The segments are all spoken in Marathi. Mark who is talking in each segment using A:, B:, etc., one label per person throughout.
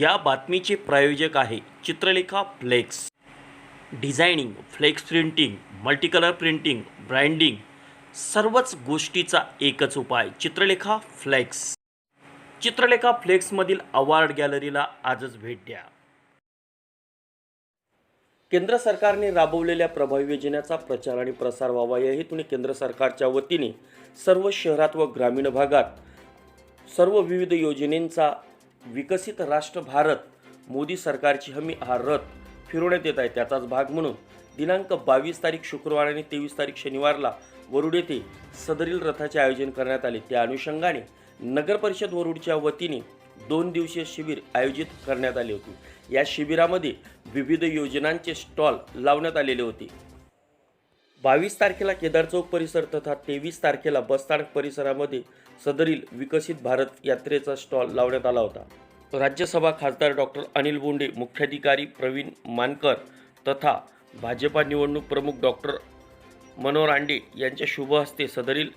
A: या बातमीचे प्रायोजक आहे Chitralekha flex. Designing flex printing multicolour printing branding सर्वच गोष्टीचा एकच उपाय चित्रलेखा फ्लेक्स. चित्रलेखा फ्लेक्समधील अवॉर्ड गॅलरीला आजच भेट द्या. केंद्र सरकारने राबवलेल्या प्रभावी योजनेचा प्रचार आणि प्रसार व्हावा या हेतूने केंद्र सरकारच्या वतीने सर्व शहरात व ग्रामीण भागात सर्व विविध योजनेंचा विकसित राष्ट्र भारत मोदी सरकारची हमी हा रथ फिरवण्यात येत आहे. त्याचाच भाग म्हणून दिनांक बावीस तारीख शुक्रवार आणि तेवीस तारीख शनिवारला वरुड येथे सदरील रथाचे आयोजन करण्यात आले. त्या अनुषंगाने नगर परिषद वरुडच्या वतीने दोन दिवसीय शिबिर आयोजित करण्यात आले होते. या शिबिरामध्ये विविध योजनांचे स्टॉल लावण्यात आलेले होते. बावीस तारखेला केदार चौक परिसर तथा तेवीस तारखेला बसस्थानक परिसरामध्ये सदरील विकसित भारत यात्रेचा स्टॉल लावण्यात आला होता. राज्यसभा खासदार डॉक्टर अनिल बोंडे मुख्याधिकारी प्रवीण मानकर तथा भाजपा निवडणूक प्रमुख डॉक्टर मनोहर आंडे यांच्या शुभ हस्ते सदरील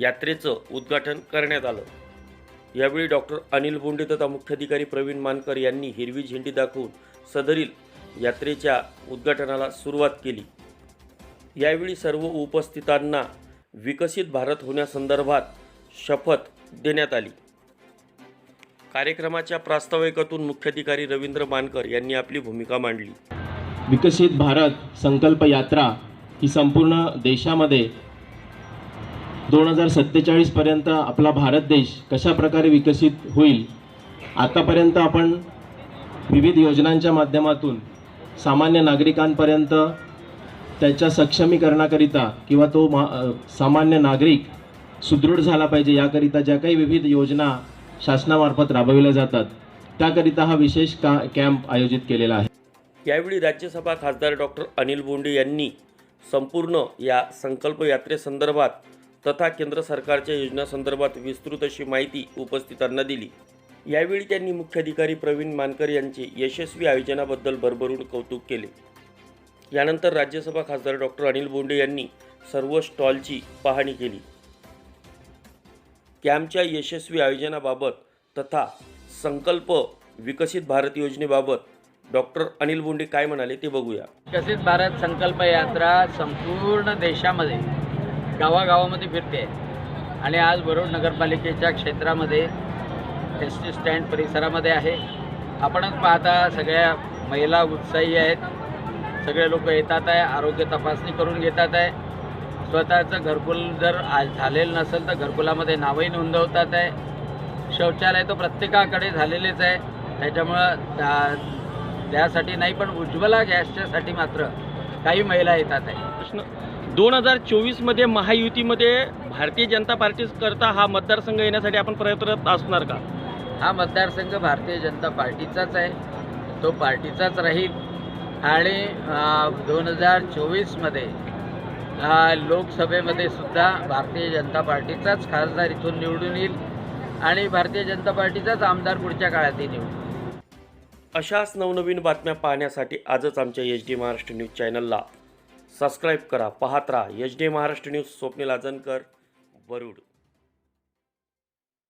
A: यात्रेचं उद्घाटन करण्यात आलं. यावेळी डॉक्टर अनिल बोंडे तथा मुख्याधिकारी प्रवीण मानकर यांनी हिरवी झेंडी दाखवून सदरील यात्रेच्या उद्घाटनाला सुरुवात केली. यावेळी सर्व उपस्थितांना विकसित भारत होण्यासंदर्भात शपथ देण्यात आली. कार्यक्रमाच्या प्रास्ताविकातून मुख्याधिकारी रवींद्र मानकर यांनी आपली भूमिका मांडली.
B: विकसित भारत संकल्प यात्रा ही संपूर्ण देशामध्ये दोन हजार सत्तेचाळीसपर्यंत आपला भारत देश कशा प्रकारे विकसित होईल आतापर्यंत आपण विविध योजनांच्या माध्यमातून सामान्य नागरिकांपर्यंत त्याच्या सक्षमीकरणाकरिता किंवा तो मा सामान्य नागरिक सुदृढ झाला पाहिजे याकरिता ज्या काही विविध योजना शासनामार्फत राबविल्या जातात त्याकरिता हा विशेष का कॅम्प आयोजित केलेला आहे.
A: यावेळी राज्यसभा खासदार डॉक्टर अनिल बोंडे यांनी संपूर्ण या संकल्प यात्रेसंदर्भात तथा केंद्र सरकारच्या योजनासंदर्भात विस्तृत अशी माहिती उपस्थितांना दिली. यावेळी त्यांनी मुख्याधिकारी प्रवीण मानकर यांचे यशस्वी आयोजनाबद्दल भरभरून कौतुक केले. यानंतर राज्यसभा खासदार डॉक्टर अनिल बोंडे यांनी सर्व स्टॉलची पाहणी केली. कॅम्पच्या यशस्वी आयोजनाबाबत तथा संकल्प विकसित भारत योजनेबाबत डॉक्टर अनिल बोंडे काय म्हणाले ते बघूया.
C: विकसित भारत संकल्प यात्रा संपूर्ण देशामध्ये गावागावामध्ये फिरते. आणि आज वरुड नगरपालिकेच्या क्षेत्रामध्ये एस टी स्टँड परिसरामध्ये आहे. आपणच पाहता सगळ्या महिला उत्साही आहेत. सगळे लोक येतात आहे आरोग्य तपासणी करून घेतात आहे. स्वतःचं घरकुल जर आज झालेलं नसेल तर घरकुलामध्ये नावही नोंदवतात आहे. शौचालय तर प्रत्येकाकडे झालेलेच आहे. त्याच्यामुळं त्या- त्यासाठी नाही पण उज्ज्वला गॅसच्यासाठी मात्र काही महिला येतात आहे.
D: प्रश्न. दोन हजार चोवीसमध्ये महायुतीमध्ये भारतीय जनता पार्टी करता हा मतदारसंघ येण्यासाठी आपण प्रयत्नरत असणार का?
C: हा मतदारसंघ भारतीय जनता पार्टीचाच आहे. तो पार्टीचाच राहील. आणि दोन हजार चोवीसमध्ये लोकसभेमध्ये सुद्धा भारतीय जनता पार्टीचाच खासदार इथून निवडून येईल आणि भारतीय जनता पार्टीचाच आमदार पुढच्या काळातही निवडून
A: अशाच नवनवीन बातम्या पाहण्यासाठी आजच आमच्या एच डी महाराष्ट्र न्यूज चॅनलला सबस्क्राईब करा पाहत राहा. H D Maharashtra news Swapnil Aajankar Warud